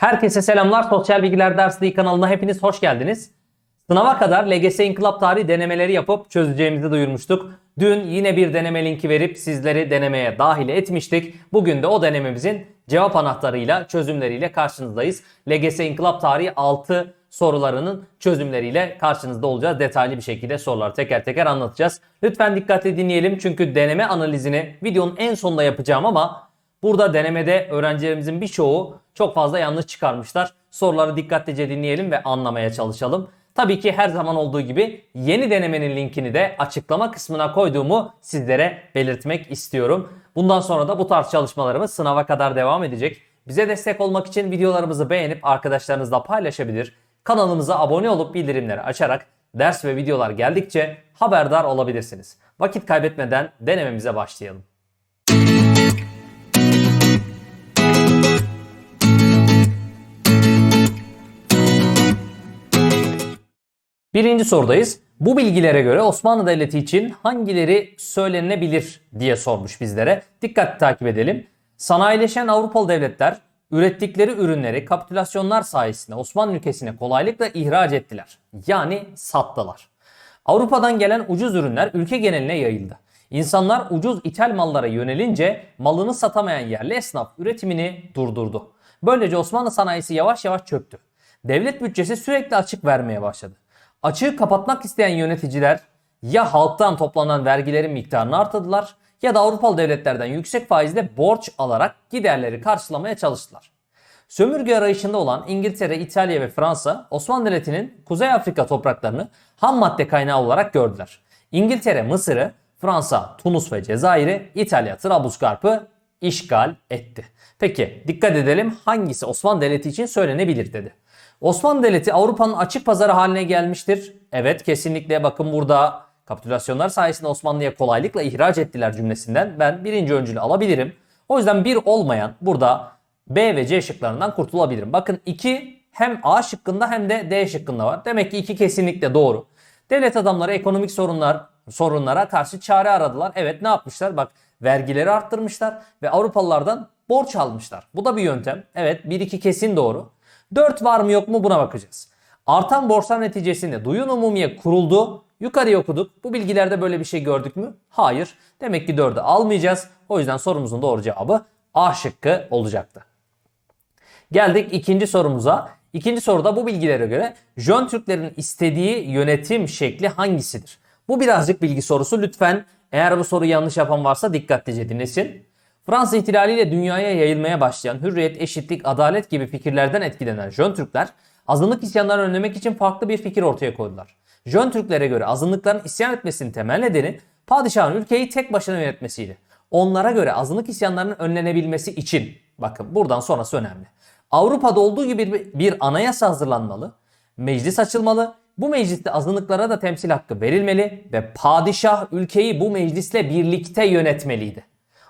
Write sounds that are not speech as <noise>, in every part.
Herkese selamlar. Sosyal Bilgiler Dersliği kanalına hepiniz hoş geldiniz. Sınava kadar LGS İnkılap Tarihi denemeleri yapıp çözeceğimizi duyurmuştuk. Dün yine bir deneme linki verip sizleri denemeye dahil etmiştik. Bugün de o denememizin cevap anahtarıyla, çözümleriyle karşınızdayız. LGS İnkılap Tarihi 6 sorularının çözümleriyle karşınızda olacağız. Detaylı bir şekilde soruları teker teker anlatacağız. Lütfen dikkatli dinleyelim çünkü deneme analizini videonun en sonunda yapacağım ama Burada denemede öğrencilerimizin birçoğu çok fazla yanlış çıkarmışlar. Soruları dikkatlice dinleyelim ve anlamaya çalışalım. Tabii ki her zaman olduğu gibi yeni denemenin linkini de açıklama kısmına koyduğumu sizlere belirtmek istiyorum. Bundan sonra da bu tarz çalışmalarımız sınava kadar devam edecek. Bize destek olmak için videolarımızı beğenip arkadaşlarınızla paylaşabilir. Kanalımıza abone olup bildirimleri açarak ders ve videolar geldikçe haberdar olabilirsiniz. Vakit kaybetmeden denememize başlayalım. Birinci sorudayız. Bu bilgilere göre Osmanlı Devleti için hangileri söylenebilir diye sormuş bizlere. Dikkatli takip edelim. Sanayileşen Avrupalı devletler ürettikleri ürünleri kapitülasyonlar sayesinde Osmanlı ülkesine kolaylıkla ihraç ettiler. Yani sattılar. Avrupa'dan gelen ucuz ürünler ülke geneline yayıldı. İnsanlar ucuz ithal mallara yönelince malını satamayan yerli esnaf üretimini durdurdu. Böylece Osmanlı sanayisi yavaş yavaş çöktü. Devlet bütçesi sürekli açık vermeye başladı. Açığı kapatmak isteyen yöneticiler ya halktan toplanan vergilerin miktarını artırdılar ya da Avrupalı devletlerden yüksek faizle borç alarak giderleri karşılamaya çalıştılar. Sömürge arayışında olan İngiltere, İtalya ve Fransa Osmanlı Devleti'nin Kuzey Afrika topraklarını ham madde kaynağı olarak gördüler. İngiltere Mısır'ı, Fransa Tunus ve Cezayir'i, İtalya Trablusgarp'ı işgal etti. Peki dikkat edelim hangisi Osmanlı Devleti için söylenebilir dedi. Osmanlı Devleti Avrupa'nın açık pazarı haline gelmiştir. Evet kesinlikle bakın burada kapitülasyonlar sayesinde Osmanlı'ya kolaylıkla ihraç ettiler cümlesinden ben birinci öncülü alabilirim. O yüzden bir olmayan burada B ve C şıklarından kurtulabilirim. Bakın 2 hem A şıkkında hem de D şıkkında var. Demek ki 2 kesinlikle doğru. Devlet adamları ekonomik sorunlar sorunlara karşı çare aradılar. Evet ne yapmışlar? Bak vergileri arttırmışlar ve Avrupalılardan borç almışlar. Bu da bir yöntem. Evet 1-2 kesin doğru. 4 var mı yok mu buna bakacağız. Artan borçlar neticesinde duyun umumiye kuruldu. Yukarıya okuduk. Bu bilgilerde böyle bir şey gördük mü? Hayır. Demek ki 4'ü almayacağız. O yüzden sorumuzun doğru cevabı A şıkkı olacaktı. Geldik ikinci sorumuza. İkinci soruda bu bilgilere göre Jön Türklerin istediği yönetim şekli hangisidir? Bu birazcık bilgi sorusu. Lütfen eğer bu soruyu yanlış yapan varsa dikkatlice dinlesin. Fransız ihtilaliyle dünyaya yayılmaya başlayan hürriyet, eşitlik, adalet gibi fikirlerden etkilenen Jön Türkler azınlık isyanlarını önlemek için farklı bir fikir ortaya koydular. Jön Türklere göre azınlıkların isyan etmesinin temel nedeni padişahın ülkeyi tek başına yönetmesiydi. Onlara göre azınlık isyanlarının önlenebilmesi için bakın buradan sonrası önemli. Avrupa'da olduğu gibi bir- bir anayasa hazırlanmalı, meclis açılmalı, bu mecliste azınlıklara da temsil hakkı verilmeli ve padişah ülkeyi bu meclisle birlikte yönetmeliydi.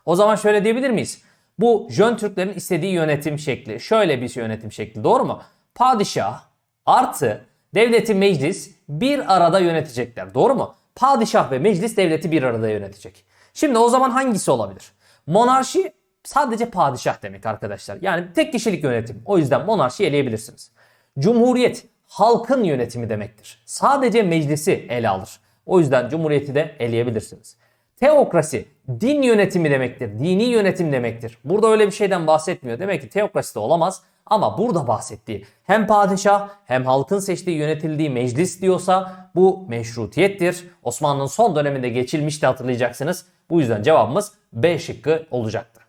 O zaman şöyle diyebilir miyiz? Bu Jön Türklerin istediği yönetim şekli. Şöyle bir yönetim şekli doğru mu? Padişah artı devleti meclis bir arada yönetecekler. Doğru mu? Padişah ve meclis devleti bir arada yönetecek. Şimdi o zaman hangisi olabilir? Monarşi sadece padişah demek arkadaşlar. Yani tek kişilik yönetim. O yüzden monarşi eleyebilirsiniz. Cumhuriyet halkın yönetimi demektir. Sadece meclisi ele alır. O yüzden cumhuriyeti de eleyebilirsiniz. Teokrasi din yönetimi demektir. Dini yönetim demektir. Burada öyle bir şeyden bahsetmiyor. Demek ki teokrasi de olamaz. Ama burada bahsettiği hem padişah hem halkın seçtiği yönetildiği meclis diyorsa bu meşrutiyettir. Osmanlı'nın son döneminde geçilmişti hatırlayacaksınız. Bu yüzden cevabımız B şıkkı olacaktır.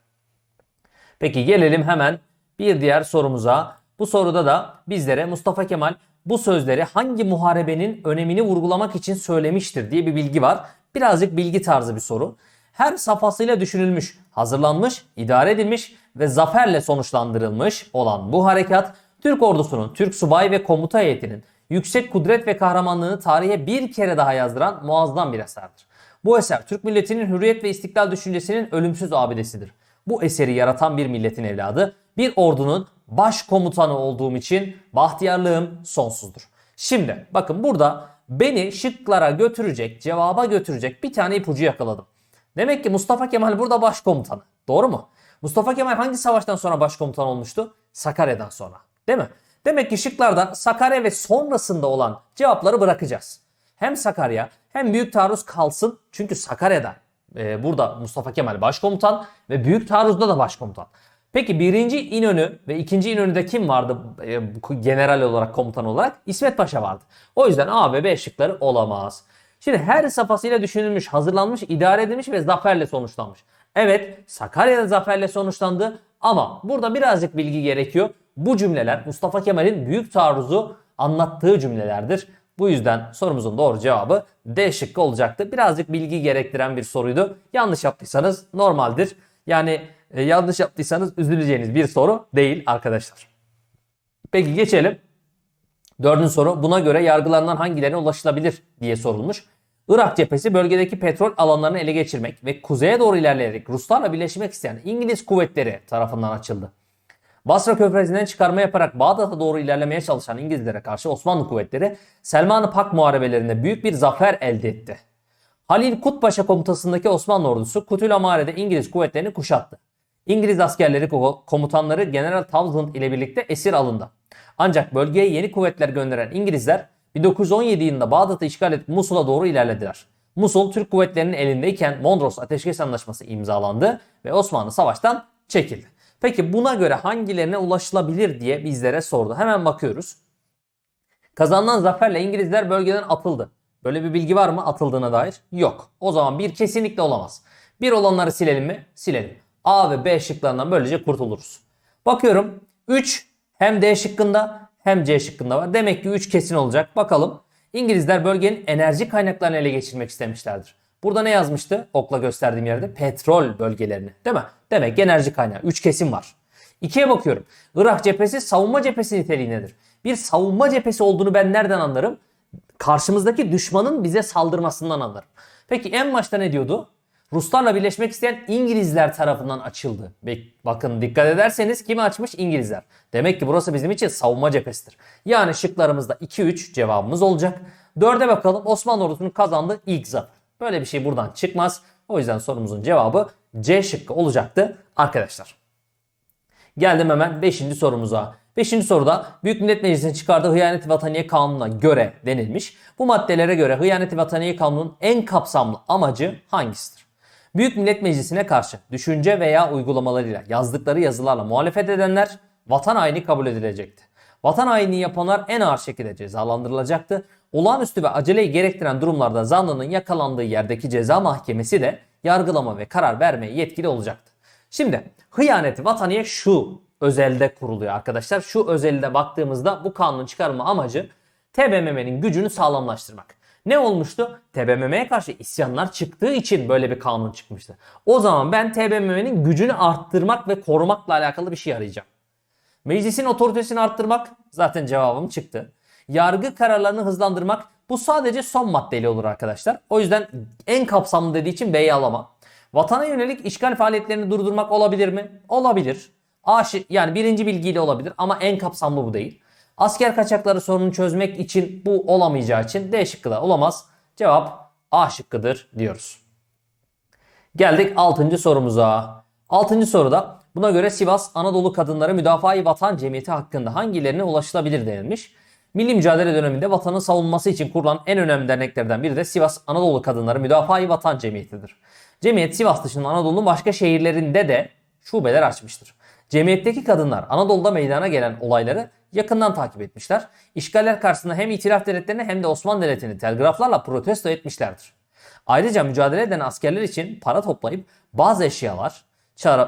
Peki gelelim hemen bir diğer sorumuza. Bu soruda da bizlere Mustafa Kemal bu sözleri hangi muharebenin önemini vurgulamak için söylemiştir diye bir bilgi var. Birazcık bilgi tarzı bir soru. Her safhasıyla düşünülmüş, hazırlanmış, idare edilmiş ve zaferle sonuçlandırılmış olan bu harekat Türk ordusunun, Türk subay ve komuta heyetinin yüksek kudret ve kahramanlığını tarihe bir kere daha yazdıran muazzam bir eserdir. Bu eser Türk milletinin hürriyet ve istiklal düşüncesinin ölümsüz abidesidir. Bu eseri yaratan bir milletin evladı, bir ordunun başkomutanı olduğum için bahtiyarlığım sonsuzdur. Şimdi bakın burada beni şıklara götürecek, cevaba götürecek bir tane ipucu yakaladım. Demek ki Mustafa Kemal burada başkomutanı. Doğru mu? Mustafa Kemal hangi savaştan sonra başkomutan olmuştu? Sakarya'dan sonra. Değil mi? Demek ki şıklardan Sakarya ve sonrasında olan cevapları bırakacağız. Hem Sakarya hem Büyük Taarruz kalsın. Çünkü Sakarya'da e, burada Mustafa Kemal başkomutan ve Büyük Taarruz'da da başkomutan. Peki birinci İnönü ve ikinci İnönü'de kim vardı e, general olarak komutan olarak? İsmet Paşa vardı. O yüzden A ve B şıkları olamaz. Şimdi her safhasıyla düşünülmüş, hazırlanmış, idare edilmiş ve zaferle sonuçlanmış. Evet Sakarya'da zaferle sonuçlandı ama burada birazcık bilgi gerekiyor. Bu cümleler Mustafa Kemal'in büyük taarruzu anlattığı cümlelerdir. Bu yüzden sorumuzun doğru cevabı D şıkkı olacaktı. Birazcık bilgi gerektiren bir soruydu. Yanlış yaptıysanız normaldir. Yani e, yanlış yaptıysanız üzüleceğiniz bir soru değil arkadaşlar. Peki geçelim. Dördüncü soru buna göre yargılarından hangilerine ulaşılabilir diye sorulmuş. Irak cephesi bölgedeki petrol alanlarını ele geçirmek ve kuzeye doğru ilerleyerek Ruslarla birleşmek isteyen İngiliz kuvvetleri tarafından açıldı. Basra Körfezi'nden çıkarma yaparak Bağdat'a doğru ilerlemeye çalışan İngilizlere karşı Osmanlı kuvvetleri Selman-ı Pak muharebelerinde büyük bir zafer elde etti. Halil Kutpaşa komutasındaki Osmanlı ordusu Kutul Amare'de İngiliz kuvvetlerini kuşattı. İngiliz askerleri ko- komutanları General Townsend ile birlikte esir alındı. Ancak bölgeye yeni kuvvetler gönderen İngilizler 1917 yılında Bağdat'ı işgal edip Musul'a doğru ilerlediler. Musul Türk kuvvetlerinin elindeyken Mondros Ateşkes Anlaşması imzalandı ve Osmanlı savaştan çekildi. Peki buna göre hangilerine ulaşılabilir diye bizlere sordu. Hemen bakıyoruz. Kazanılan zaferle İngilizler bölgeden atıldı. Böyle bir bilgi var mı atıldığına dair? Yok. O zaman bir kesinlikle olamaz. Bir olanları silelim mi? Silelim. A ve B şıklarından böylece kurtuluruz. Bakıyorum 3 hem D şıkkında hem C şıkkında var. Demek ki 3 kesin olacak. Bakalım. İngilizler bölgenin enerji kaynaklarını ele geçirmek istemişlerdir. Burada ne yazmıştı? Okla gösterdiğim yerde petrol bölgelerini. Değil mi? Demek ki enerji kaynağı. 3 kesin var. İkiye bakıyorum. Irak cephesi savunma cephesi niteliğindedir. Bir savunma cephesi olduğunu ben nereden anlarım? Karşımızdaki düşmanın bize saldırmasından anlarım. Peki en başta ne diyordu? Ruslarla birleşmek isteyen İngilizler tarafından açıldı. Bakın dikkat ederseniz kimi açmış? İngilizler. Demek ki burası bizim için savunma cephesidir. Yani şıklarımızda 2-3 cevabımız olacak. 4'e bakalım Osmanlı ordusunun kazandığı ilk zafer. Böyle bir şey buradan çıkmaz. O yüzden sorumuzun cevabı C şıkkı olacaktı arkadaşlar. Geldim hemen 5. sorumuza. 5. soruda Büyük Millet Meclisi'nin çıkardığı Hıyaneti Vataniye Kanunu'na göre denilmiş. Bu maddelere göre Hıyaneti Vataniye Kanunu'nun en kapsamlı amacı hangisidir? Büyük Millet Meclisi'ne karşı düşünce veya uygulamalarıyla yazdıkları yazılarla muhalefet edenler vatan haini kabul edilecekti. Vatan haini yapanlar en ağır şekilde cezalandırılacaktı. Olağanüstü ve aceleyi gerektiren durumlarda zanlının yakalandığı yerdeki ceza mahkemesi de yargılama ve karar vermeye yetkili olacaktı. Şimdi hıyaneti vataniye şu özelde kuruluyor arkadaşlar. Şu özelde baktığımızda bu kanunun çıkarma amacı TBMM'nin gücünü sağlamlaştırmak. Ne olmuştu? TBMM'ye karşı isyanlar çıktığı için böyle bir kanun çıkmıştı. O zaman ben TBMM'nin gücünü arttırmak ve korumakla alakalı bir şey arayacağım. Meclisin otoritesini arttırmak zaten cevabım çıktı. Yargı kararlarını hızlandırmak bu sadece son maddeyle olur arkadaşlar. O yüzden en kapsamlı dediği için B'yi alamam. Vatana yönelik işgal faaliyetlerini durdurmak olabilir mi? Olabilir. A yani birinci bilgiyle olabilir ama en kapsamlı bu değil. Asker kaçakları sorununu çözmek için bu olamayacağı için D şıkkı da olamaz. Cevap A şıkkıdır diyoruz. Geldik 6. sorumuza. 6. soruda buna göre Sivas Anadolu Kadınları Müdafaa-i Vatan Cemiyeti hakkında hangilerine ulaşılabilir denilmiş. Milli mücadele döneminde vatanın savunması için kurulan en önemli derneklerden biri de Sivas Anadolu Kadınları Müdafaa-i Vatan Cemiyeti'dir. Cemiyet Sivas dışında Anadolu'nun başka şehirlerinde de şubeler açmıştır. Cemiyetteki kadınlar Anadolu'da meydana gelen olayları yakından takip etmişler. İşgaller karşısında hem itilaf devletlerini hem de Osmanlı Devleti'ni telgraflarla protesto etmişlerdir. Ayrıca mücadele eden askerler için para toplayıp bazı eşyalar,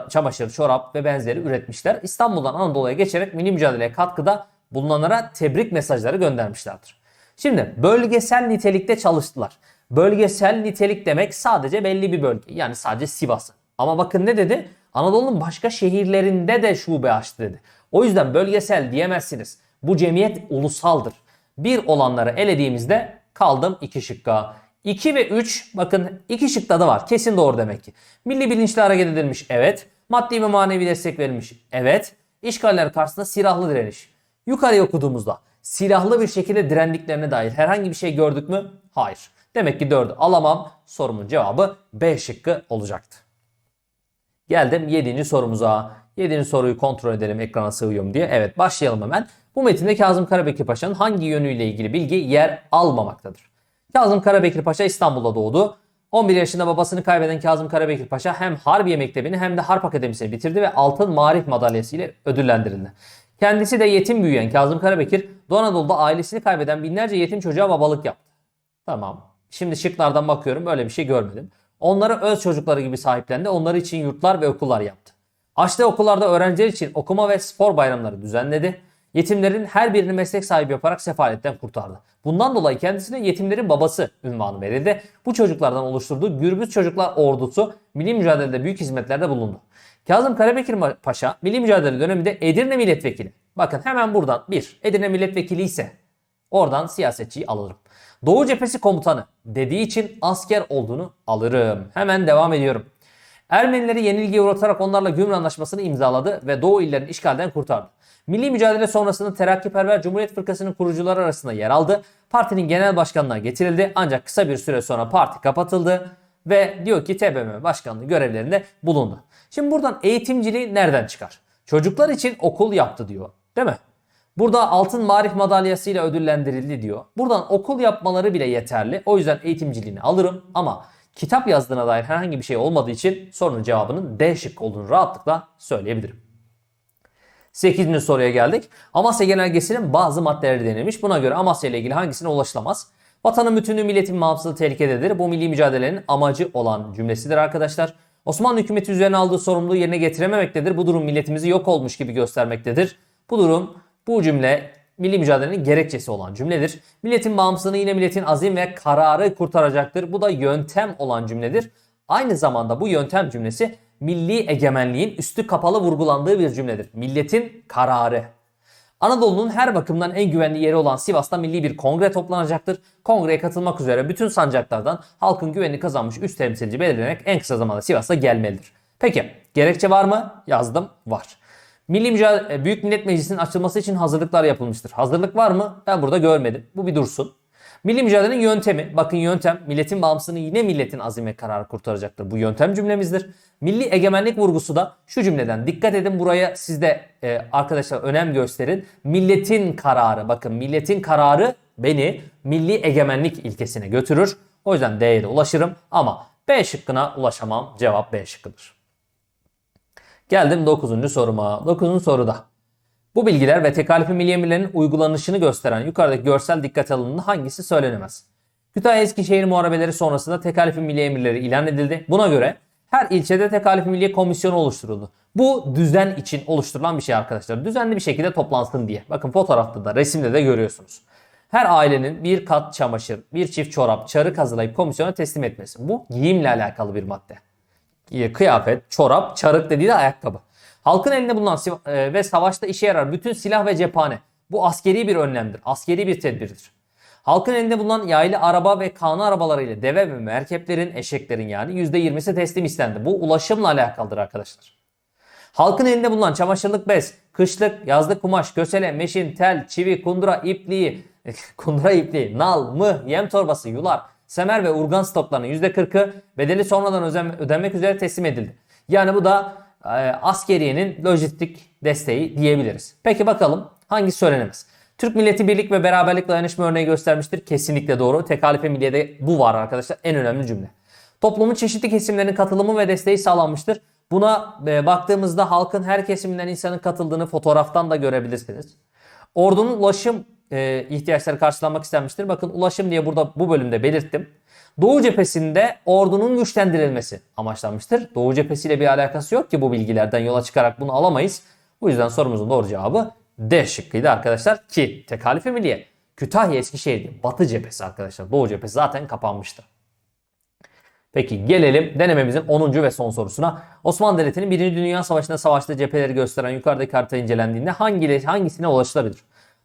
çamaşır, çorap ve benzeri üretmişler. İstanbul'dan Anadolu'ya geçerek milli mücadeleye katkıda bulunanlara tebrik mesajları göndermişlerdir. Şimdi bölgesel nitelikte çalıştılar. Bölgesel nitelik demek sadece belli bir bölge. Yani sadece Sivas'ı. Ama bakın ne dedi? Anadolu'nun başka şehirlerinde de şube açtı dedi. O yüzden bölgesel diyemezsiniz. Bu cemiyet ulusaldır. Bir olanları elediğimizde kaldım iki şıkka. 2 ve 3 bakın iki şıkta da var. Kesin doğru demek ki. Milli bilinçli hareket edilmiş. Evet. Maddi ve manevi destek verilmiş. Evet. İşgaller karşısında silahlı direniş. Yukarıya okuduğumuzda silahlı bir şekilde direndiklerine dair herhangi bir şey gördük mü? Hayır. Demek ki 4'ü alamam. Sorumun cevabı B şıkkı olacaktı. Geldim 7. sorumuza. 7. soruyu kontrol edelim ekrana sığıyor mu diye. Evet başlayalım hemen. Bu metinde Kazım Karabekir Paşa'nın hangi yönüyle ilgili bilgi yer almamaktadır? Kazım Karabekir Paşa İstanbul'da doğdu. 11 yaşında babasını kaybeden Kazım Karabekir Paşa hem Harbiye Mektebi'ni hem de Harp Akademisi'ni bitirdi ve Altın Marif Madalyası ile ödüllendirildi. Kendisi de yetim büyüyen Kazım Karabekir, Doğu Anadolu'da ailesini kaybeden binlerce yetim çocuğa babalık yaptı. Tamam. Şimdi şıklardan bakıyorum böyle bir şey görmedim. Onları öz çocukları gibi sahiplendi. Onları için yurtlar ve okullar yaptı. Açtığı okullarda öğrenciler için okuma ve spor bayramları düzenledi. Yetimlerin her birini meslek sahibi yaparak sefaletten kurtardı. Bundan dolayı kendisine yetimlerin babası ünvanı verildi. Bu çocuklardan oluşturduğu Gürbüz Çocuklar Ordusu milli mücadelede büyük hizmetlerde bulundu. Kazım Karabekir Paşa milli mücadele döneminde Edirne milletvekili. Bakın hemen buradan bir Edirne milletvekili ise oradan siyasetçiyi alırım. Doğu cephesi komutanı dediği için asker olduğunu alırım. Hemen devam ediyorum. Ermenileri yenilgiye uğratarak onlarla Gümrük Anlaşması'nı imzaladı ve Doğu illerini işgalden kurtardı. Milli mücadele sonrasında Terakkiperver Cumhuriyet Fırkası'nın kurucuları arasında yer aldı. Partinin genel başkanlığa getirildi ancak kısa bir süre sonra parti kapatıldı ve diyor ki TBMM başkanlığı görevlerinde bulundu. Şimdi buradan eğitimciliği nereden çıkar? Çocuklar için okul yaptı diyor. Değil mi? Burada altın marif madalyasıyla ödüllendirildi diyor. Buradan okul yapmaları bile yeterli. O yüzden eğitimciliğini alırım ama kitap yazdığına dair herhangi bir şey olmadığı için sorunun cevabının D şık olduğunu rahatlıkla söyleyebilirim. 8. soruya geldik. Amasya Genelgesi'nin bazı maddeleri denilmiş. Buna göre Amasya ile ilgili hangisine ulaşılamaz? Vatanın bütünlüğü milletin muhafızlığı tehlikededir. Bu milli mücadelenin amacı olan cümlesidir arkadaşlar. Osmanlı hükümeti üzerine aldığı sorumluluğu yerine getirememektedir. Bu durum milletimizi yok olmuş gibi göstermektedir. Bu durum bu cümle milli mücadelenin gerekçesi olan cümledir. Milletin bağımsızlığını yine milletin azim ve kararı kurtaracaktır. Bu da yöntem olan cümledir. Aynı zamanda bu yöntem cümlesi milli egemenliğin üstü kapalı vurgulandığı bir cümledir. Milletin kararı. Anadolu'nun her bakımdan en güvenli yeri olan Sivas'ta milli bir kongre toplanacaktır. Kongreye katılmak üzere bütün sancaklardan halkın güvenini kazanmış üst temsilci belirlenerek en kısa zamanda Sivas'a gelmelidir. Peki gerekçe var mı? Yazdım. Var. Milli Mücadele, e, Büyük Millet Meclisi'nin açılması için hazırlıklar yapılmıştır. Hazırlık var mı? Ben burada görmedim. Bu bir dursun. Milli mücadelenin yöntemi. Bakın yöntem milletin bağımsızlığını yine milletin azime kararı kurtaracaktır. Bu yöntem cümlemizdir. Milli egemenlik vurgusu da şu cümleden. Dikkat edin buraya siz de e, arkadaşlar önem gösterin. Milletin kararı. Bakın milletin kararı beni milli egemenlik ilkesine götürür. O yüzden D'ye de ulaşırım. Ama B şıkkına ulaşamam. Cevap B şıkkıdır. Geldim 9. soruma. 9. soruda. Bu bilgiler ve tekalifi milli emirlerin uygulanışını gösteren yukarıdaki görsel dikkat alındığında hangisi söylenemez? Kütahya Eskişehir muharebeleri sonrasında tekalifi milli emirleri ilan edildi. Buna göre her ilçede tekalifi milli komisyonu oluşturuldu. Bu düzen için oluşturulan bir şey arkadaşlar. Düzenli bir şekilde toplansın diye. Bakın fotoğrafta da resimde de görüyorsunuz. Her ailenin bir kat çamaşır, bir çift çorap, çarık hazırlayıp komisyona teslim etmesi. Bu giyimle alakalı bir madde. Kıyafet, çorap, çarık dediği de ayakkabı. Halkın elinde bulunan e, ve savaşta işe yarar bütün silah ve cephane. Bu askeri bir önlemdir. Askeri bir tedbirdir. Halkın elinde bulunan yaylı araba ve kanı arabalarıyla deve ve merkeplerin, eşeklerin yani %20'si teslim istendi. Bu ulaşımla alakalıdır arkadaşlar. Halkın elinde bulunan çamaşırlık bez, kışlık, yazlık kumaş, kösele, meşin, tel, çivi, kundura ipliği, <laughs> kundura ipliği, nal, mıh, yem torbası, yular, semer ve urgan stoklarının %40'ı bedeli sonradan ödenmek üzere teslim edildi. Yani bu da e, askeriyenin lojistik desteği diyebiliriz. Peki bakalım hangi söylenemez? Türk milleti birlik ve beraberlik dayanışma örneği göstermiştir. Kesinlikle doğru. Tekalife milliyede bu var arkadaşlar. En önemli cümle. Toplumun çeşitli kesimlerinin katılımı ve desteği sağlanmıştır. Buna e, baktığımızda halkın her kesiminden insanın katıldığını fotoğraftan da görebilirsiniz. Ordunun ulaşım e, ihtiyaçları karşılanmak istenmiştir. Bakın ulaşım diye burada bu bölümde belirttim. Doğu cephesinde ordunun güçlendirilmesi amaçlanmıştır. Doğu cephesiyle bir alakası yok ki bu bilgilerden yola çıkarak bunu alamayız. Bu yüzden sorumuzun doğru cevabı D şıkkıydı arkadaşlar ki tekalife milliye Kütahya Eskişehir Batı cephesi arkadaşlar. Doğu cephesi zaten kapanmıştı. Peki gelelim denememizin 10. ve son sorusuna. Osmanlı Devleti'nin 1. Dünya Savaşı'nda savaştığı cepheleri gösteren yukarıdaki harita incelendiğinde hangi, hangisine ulaşılabilir?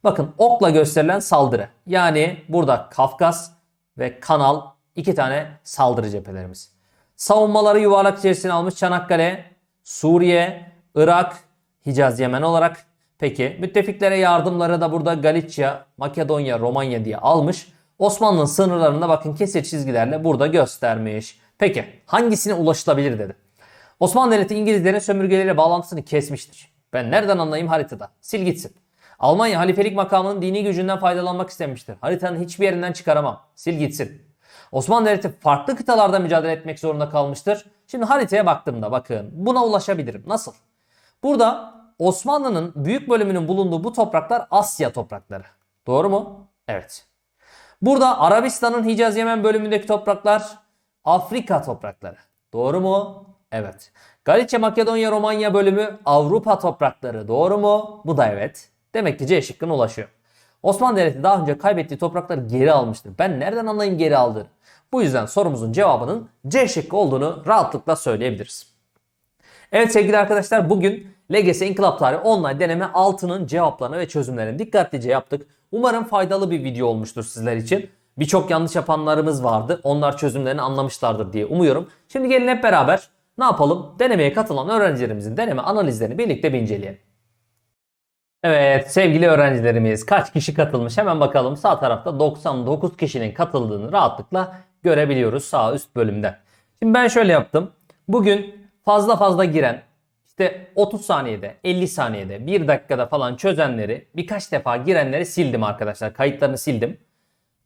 Bakın okla gösterilen saldırı. Yani burada Kafkas ve Kanal iki tane saldırı cephelerimiz. Savunmaları yuvarlak içerisine almış Çanakkale, Suriye, Irak, Hicaz, Yemen olarak. Peki müttefiklere yardımları da burada Galicia, Makedonya, Romanya diye almış. Osmanlı'nın sınırlarında bakın kesir çizgilerle burada göstermiş. Peki hangisine ulaşılabilir dedi. Osmanlı Devleti İngilizlerin sömürgeleriyle bağlantısını kesmiştir. Ben nereden anlayayım haritada? Sil gitsin. Almanya halifelik makamının dini gücünden faydalanmak istemiştir. Haritanın hiçbir yerinden çıkaramam. Sil gitsin. Osmanlı Devleti farklı kıtalarda mücadele etmek zorunda kalmıştır. Şimdi haritaya baktığımda bakın buna ulaşabilirim. Nasıl? Burada Osmanlı'nın büyük bölümünün bulunduğu bu topraklar Asya toprakları. Doğru mu? Evet. Burada Arabistan'ın Hicaz Yemen bölümündeki topraklar Afrika toprakları. Doğru mu? Evet. Galicia, Makedonya, Romanya bölümü Avrupa toprakları. Doğru mu? Bu da evet. Demek ki C şıkkına ulaşıyor. Osmanlı Devleti daha önce kaybettiği toprakları geri almıştır. Ben nereden anlayayım geri aldığını? Bu yüzden sorumuzun cevabının C şıkkı olduğunu rahatlıkla söyleyebiliriz. Evet sevgili arkadaşlar bugün LGS İnkılap Tarihi online deneme 6'nın cevaplarını ve çözümlerini dikkatlice yaptık. Umarım faydalı bir video olmuştur sizler için. Birçok yanlış yapanlarımız vardı. Onlar çözümlerini anlamışlardır diye umuyorum. Şimdi gelin hep beraber ne yapalım? Denemeye katılan öğrencilerimizin deneme analizlerini birlikte bir inceleyelim. Evet sevgili öğrencilerimiz kaç kişi katılmış hemen bakalım. Sağ tarafta 99 kişinin katıldığını rahatlıkla görebiliyoruz sağ üst bölümde. Şimdi ben şöyle yaptım. Bugün fazla fazla giren işte 30 saniyede 50 saniyede 1 dakikada falan çözenleri birkaç defa girenleri sildim arkadaşlar. Kayıtlarını sildim.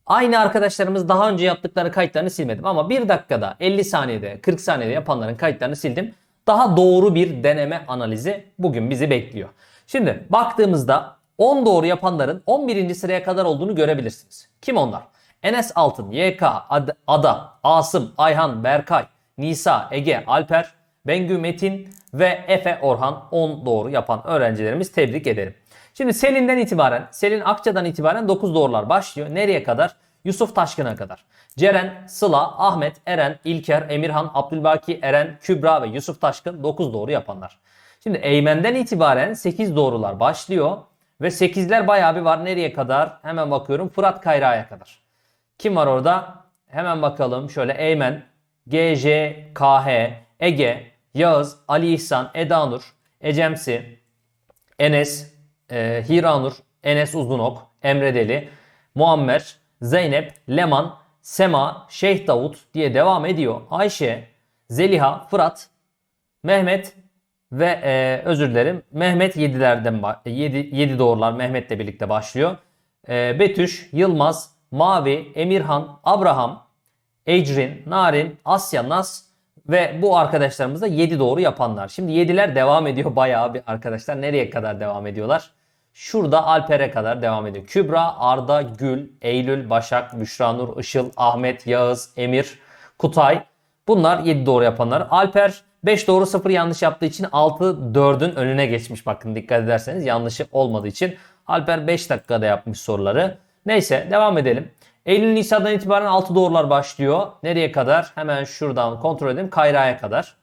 Aynı arkadaşlarımız daha önce yaptıkları kayıtlarını silmedim ama 1 dakikada 50 saniyede 40 saniyede yapanların kayıtlarını sildim. Daha doğru bir deneme analizi bugün bizi bekliyor. Şimdi baktığımızda 10 doğru yapanların 11. sıraya kadar olduğunu görebilirsiniz. Kim onlar? Enes Altın, YK, Ad- Ada, Asım, Ayhan, Berkay, Nisa, Ege, Alper, Bengü Metin ve Efe Orhan 10 doğru yapan öğrencilerimiz tebrik ederim. Şimdi Selin'den itibaren, Selin Akça'dan itibaren 9 doğrular başlıyor. Nereye kadar? Yusuf Taşkın'a kadar. Ceren, Sıla, Ahmet, Eren, İlker, Emirhan, Abdülbaki, Eren, Kübra ve Yusuf Taşkın 9 doğru yapanlar. Şimdi Eymen'den itibaren 8 doğrular başlıyor. Ve 8'ler bayağı bir var. Nereye kadar? Hemen bakıyorum. Fırat Kayra'ya kadar. Kim var orada? Hemen bakalım. Şöyle Eymen, GJ, KH, Ege, Yağız, Ali İhsan, Edanur, Ecemsi, Enes, e, Hiranur, Enes Uzunok, Emre Deli, Muammer, Zeynep, Leman, Sema, Şeyh Davut diye devam ediyor. Ayşe, Zeliha, Fırat, Mehmet ve e, özür dilerim Mehmet 7'lerden 7, 7 doğrular Mehmet'le birlikte başlıyor. E, Betüş, Yılmaz, Mavi, Emirhan, Abraham, Ecrin, Narin, Asya, Nas ve bu arkadaşlarımız da 7 doğru yapanlar. Şimdi 7'ler devam ediyor <laughs> bayağı bir arkadaşlar. Nereye kadar devam ediyorlar? Şurada Alper'e kadar devam ediyor. Kübra, Arda, Gül, Eylül, Başak, Büşranur, Işıl, Ahmet, Yağız, Emir, Kutay. Bunlar 7 doğru yapanlar. Alper 5 doğru 0 yanlış yaptığı için 6 4'ün önüne geçmiş. Bakın dikkat ederseniz yanlışı olmadığı için Alper 5 dakikada yapmış soruları. Neyse devam edelim. Eylül Nisa'dan itibaren 6 doğrular başlıyor. Nereye kadar? Hemen şuradan kontrol edelim. Kayra'ya kadar.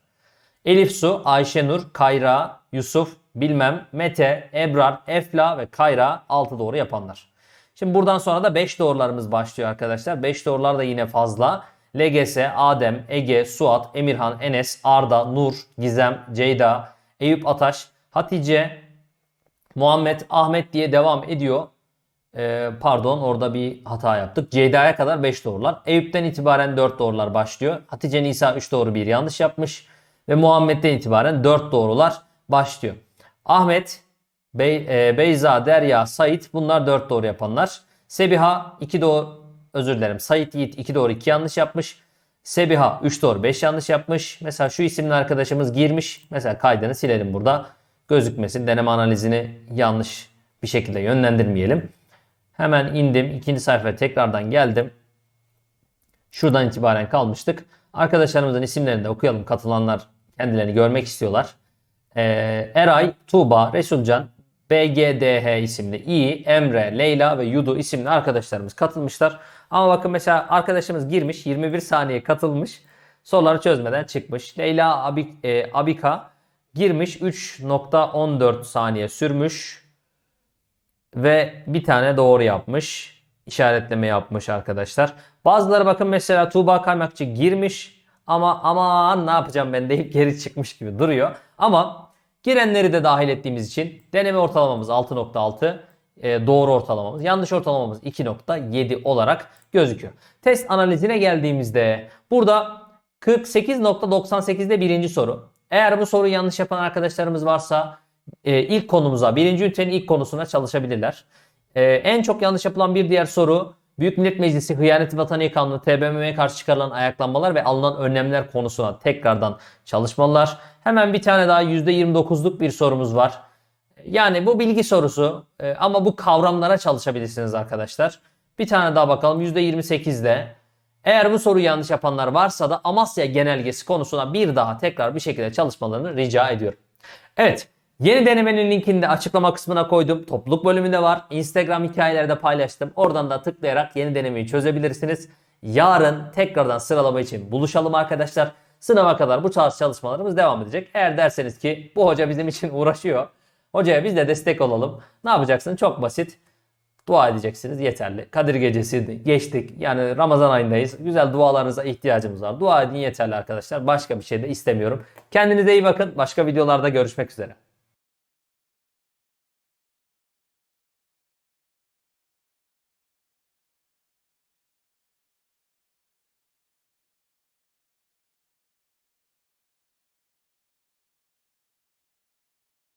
Elif Su, Ayşenur, Kayra, Yusuf, Bilmem, Mete, Ebrar, Efla ve Kayra 6 doğru yapanlar. Şimdi buradan sonra da 5 doğrularımız başlıyor arkadaşlar. 5 doğrular da yine fazla. LGS, Adem, Ege, Suat, Emirhan, Enes, Arda, Nur, Gizem, Ceyda, Eyüp Ataş, Hatice, Muhammed, Ahmet diye devam ediyor. Ee, pardon orada bir hata yaptık. Ceyda'ya kadar 5 doğrular. Eyüp'ten itibaren 4 doğrular başlıyor. Hatice Nisa 3 doğru bir yanlış yapmış. Ve Muhammed'den itibaren 4 doğrular başlıyor. Ahmet, Bey, e, Beyza, Derya, Sait bunlar 4 doğru yapanlar. Sebiha 2 doğru özür dilerim. Sait Yiğit 2 doğru 2 yanlış yapmış. Sebiha 3 doğru 5 yanlış yapmış. Mesela şu isimli arkadaşımız girmiş. Mesela kaydını silelim burada. Gözükmesin. Deneme analizini yanlış bir şekilde yönlendirmeyelim. Hemen indim. ikinci sayfaya tekrardan geldim. Şuradan itibaren kalmıştık. Arkadaşlarımızın isimlerini de okuyalım. Katılanlar kendilerini görmek istiyorlar. Ee, Eray, Tuğba, Resulcan, BGDH isimli İ, Emre, Leyla ve Yudu isimli arkadaşlarımız katılmışlar. Ama bakın mesela arkadaşımız girmiş 21 saniye katılmış. Soruları çözmeden çıkmış. Leyla Abik, e, Abika girmiş 3.14 saniye sürmüş. Ve bir tane doğru yapmış. İşaretleme yapmış arkadaşlar. Bazıları bakın mesela Tuğba Kaymakçı girmiş. Ama aman ne yapacağım ben deyip geri çıkmış gibi duruyor. Ama girenleri de dahil ettiğimiz için deneme ortalamamız 6.6 e, doğru ortalamamız. Yanlış ortalamamız 2.7 olarak gözüküyor. Test analizine geldiğimizde burada 48.98'de birinci soru. Eğer bu soruyu yanlış yapan arkadaşlarımız varsa e, ilk konumuza, birinci ünitenin ilk konusuna çalışabilirler. E, en çok yanlış yapılan bir diğer soru Büyük Millet Meclisi Hıyaneti Vatani Kanunu TBMM'ye karşı çıkarılan ayaklanmalar ve alınan önlemler konusuna tekrardan çalışmalılar. Hemen bir tane daha %29'luk bir sorumuz var. Yani bu bilgi sorusu e, ama bu kavramlara çalışabilirsiniz arkadaşlar. Bir tane daha bakalım %28'de. Eğer bu soruyu yanlış yapanlar varsa da Amasya Genelgesi konusuna bir daha tekrar bir şekilde çalışmalarını rica ediyorum. Evet. Yeni denemenin linkini de açıklama kısmına koydum. Topluluk bölümünde var. Instagram hikayelerde paylaştım. Oradan da tıklayarak yeni denemeyi çözebilirsiniz. Yarın tekrardan sıralama için buluşalım arkadaşlar. Sınava kadar bu tarz çalışmalarımız devam edecek. Eğer derseniz ki bu hoca bizim için <laughs> uğraşıyor. Hocaya biz de destek olalım. Ne yapacaksın? Çok basit. Dua edeceksiniz yeterli. Kadir gecesi geçtik. Yani Ramazan ayındayız. Güzel dualarınıza ihtiyacımız var. Dua edin yeterli arkadaşlar. Başka bir şey de istemiyorum. Kendinize iyi bakın. Başka videolarda görüşmek üzere.